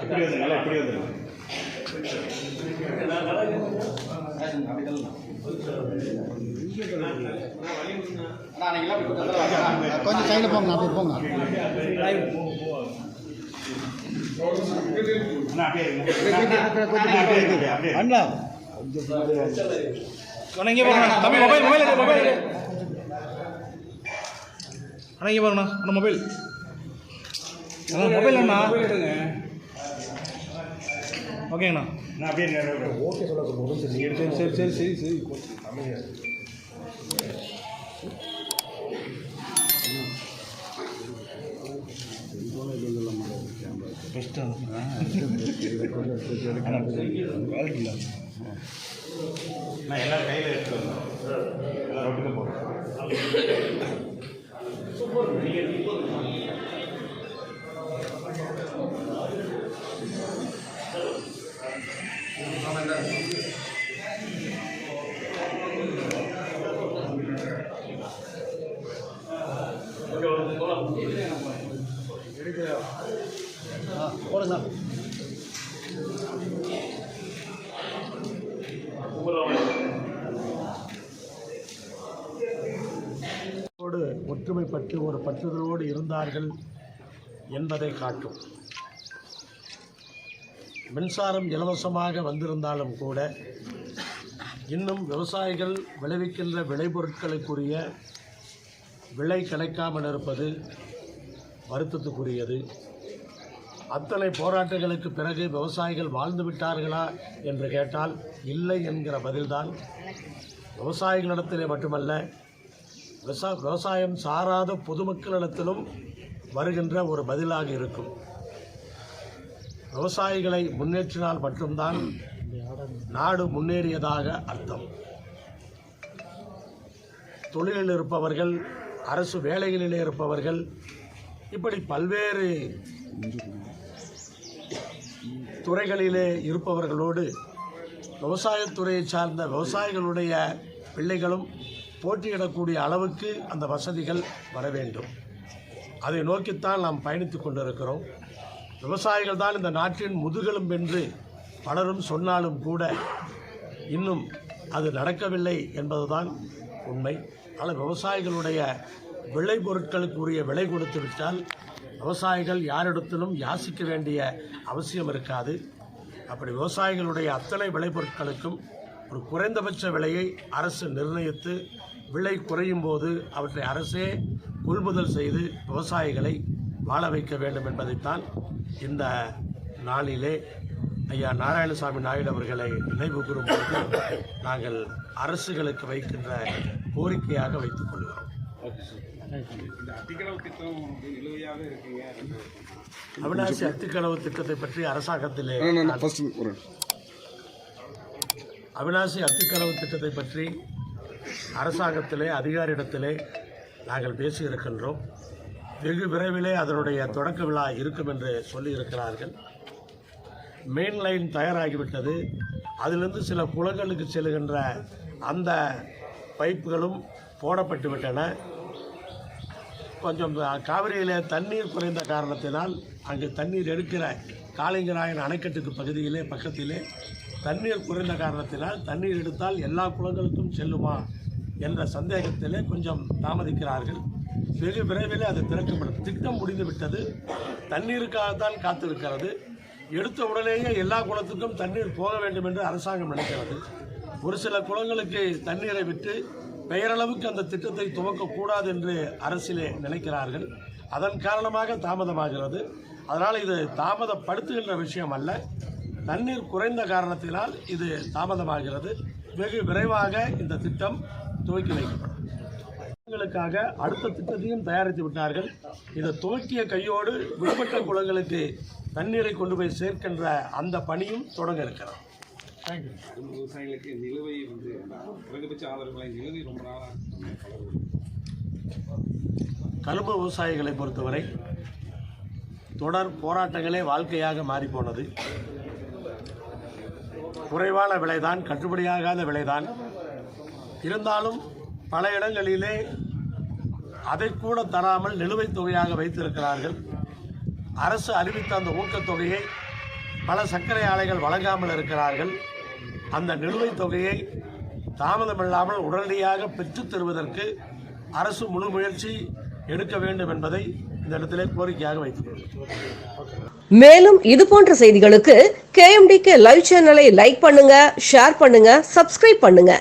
எப்படி வந்தீங்களா எப்படி வந்தீங்களா கொஞ்சம் சைடில் போங்க அப்படியே போங்க மொபைல் அண்ணா இங்கே பாருங்கண்ணா அண்ணா மொபைல். அண்ணா. மொபைல் அண்ணா. ஓகேங்கண்ணா சரி. சரி சரி சரி நான் எல்லாம் கையில் எடுத்து வந்தேன் எல்லாம் ரொட்டுக்கு போகிறேன் போடுங்க ோடு ஒற்றுமைப்பட்டு ஒரு பற்றுதலோடு இருந்தார்கள் என்பதை காட்டும். மின்சாரம் இலவசமாக வந்திருந்தாலும் கூட இன்னும் விவசாயிகள் விளைவிக்கின்ற விளைபொருட்களுக்குரிய விலை கிடைக்காமல் இருப்பது வருத்தத்துக்குரியது. அத்தனை போராட்டங்களுக்கு பிறகு விவசாயிகள் வாழ்ந்து விட்டார்களா என்று கேட்டால் இல்லை என்கிற பதில்தான் விவசாயிகளிடத்திலே மட்டுமல்ல விவசா விவசாயம் சாராத பொதுமக்களிடத்திலும் வருகின்ற ஒரு பதிலாக இருக்கும். விவசாயிகளை முன்னேற்றினால் மட்டும்தான் நாடு முன்னேறியதாக அர்த்தம். தொழிலில் இருப்பவர்கள் அரசு வேலைகளிலே இருப்பவர்கள் இப்படி பல்வேறு துறைகளிலே இருப்பவர்களோடு விவசாயத்துறையை சார்ந்த விவசாயிகளுடைய பிள்ளைகளும் போட்டியிடக்கூடிய அளவுக்கு அந்த வசதிகள் வர வேண்டும். அதை நோக்கித்தான் நாம் பயணித்துக் கொண்டிருக்கிறோம். விவசாயிகள் தான் இந்த நாட்டின் முதுகெலும் என்று பலரும் சொன்னாலும் கூட இன்னும் அது நடக்கவில்லை என்பதுதான் உண்மை. ஆனால் விவசாயிகளுடைய விளை பொருட்களுக்குரிய விலை கொடுத்து விட்டால் விவசாயிகள் யாரிடத்திலும் யாசிக்க வேண்டிய அவசியம் இருக்காது. அப்படி விவசாயிகளுடைய அத்தனை விளைபொருட்களுக்கும் ஒரு குறைந்தபட்ச விலையை அரசு நிர்ணயித்து விலை குறையும் போது அவற்றை அரசே கொள்முதல் செய்து விவசாயிகளை வாழ வைக்க வேண்டும் என்பதைத்தான் இந்த நாளிலே ஐயா நாராயணசாமி நாயுடு அவர்களை நினைவு கூறும்போது நாங்கள் அரசுகளுக்கு வைக்கின்ற கோரிக்கையாக வைத்துக் கொள்கிறோம். அவினாசி அத்திக்கடவு திட்டத்தை பற்றி அரசாங்கத்திலே அவினாசி அத்திக்கடவு திட்டத்தை பற்றி அரசாங்கத்திலே அதிகாரியிடத்திலே நாங்கள் பேசியிருக்கின்றோம். வெகு விரைவிலே அதனுடைய தொடக்க விழா இருக்கும் என்று சொல்லியிருக்கிறார்கள். மெயின் லைன் தயாராகிவிட்டது. அதிலிருந்து சில குளங்களுக்கு செல்கின்ற அந்த பைப்புகளும் போடப்பட்டு விட்டன. கொஞ்சம் காவிரியில் தண்ணீர் குறைந்த காரணத்தினால் அங்கு தண்ணீர் எடுக்கிற காளிங்கராயன் அணைக்கட்டுக்கு பகுதியிலே பக்கத்திலே தண்ணீர் குறைந்த காரணத்தினால் தண்ணீர் எடுத்தால் எல்லா குளங்களுக்கும் செல்லுமா என்ற சந்தேகத்திலே கொஞ்சம் தாமதிக்கிறார்கள். வெகு விரைவில் அது திறக்கப்படும். திட்டம் முடிந்து விட்டது தண்ணீருக்காகத்தான் காத்திருக்கிறது. எடுத்த உடனேயே எல்லா குளத்துக்கும் தண்ணீர் போக வேண்டும் என்று அரசாங்கம் நினைக்கிறது. ஒரு சில குளங்களுக்கு தண்ணீரை விட்டு பெயரளவுக்கு அந்த திட்டத்தை துவக்கக்கூடாது என்று அரசிலே நினைக்கிறார்கள். அதன் காரணமாக தாமதமாகிறது. அதனால் இது தாமதப்படுத்துகின்ற விஷயம் அல்ல. தண்ணீர் குறைந்த காரணத்தினால் இது தாமதமாகிறது. வெகு விரைவாக இந்த திட்டம் துவக்கி வைக்கப்படும். குளங்களுக்காக அடுத்த திட்டத்தையும் தயாரித்து விட்டார்கள். இதை துவக்கிய கையோடு விடுபட்ட குளங்களுக்கு தண்ணீரை கொண்டு போய் சேர்க்கின்ற அந்த பணியும் தொடங்க இருக்கிறது. விவசாயிகளுக்கு நிலுவை வந்து குறைந்தபட்ச ஆதரவுகளை நிலுவை ரொம்ப நாளாக கரும்பு விவசாயிகளை பொறுத்தவரை தொடர் போராட்டங்களே வாழ்க்கையாக மாறிப்போனது. குறைவான விலைதான் கட்டுப்படியாகாத விலைதான். இருந்தாலும் பல இடங்களிலே அதை கூட தராமல் நிலுவைத் தொகையாக வைத்திருக்கிறார்கள். அரசு அறிவித்த அந்த ஊக்கத்தொகையை பல சர்க்கரை ஆலைகள் வழங்காமல் இருக்கிறார்கள். அந்த நிலுவைத் தொகையை தாமதமில்லாமல் உடனடியாக பெற்றுத் தருவதற்கு அரசு முழு முயற்சி எடுக்க வேண்டும் என்பதை இந்த இடத்திலே கோரிக்கையாக வைத்துக்கொள்கிறேன் மேலும் இது போன்ற செய்திகளுக்கு கேஎம்டிக்கு லைவ் சேனலை லைக் பண்ணுங்க ஷேர் பண்ணுங்க சப்ஸ்கிரைப் பண்ணுங்க.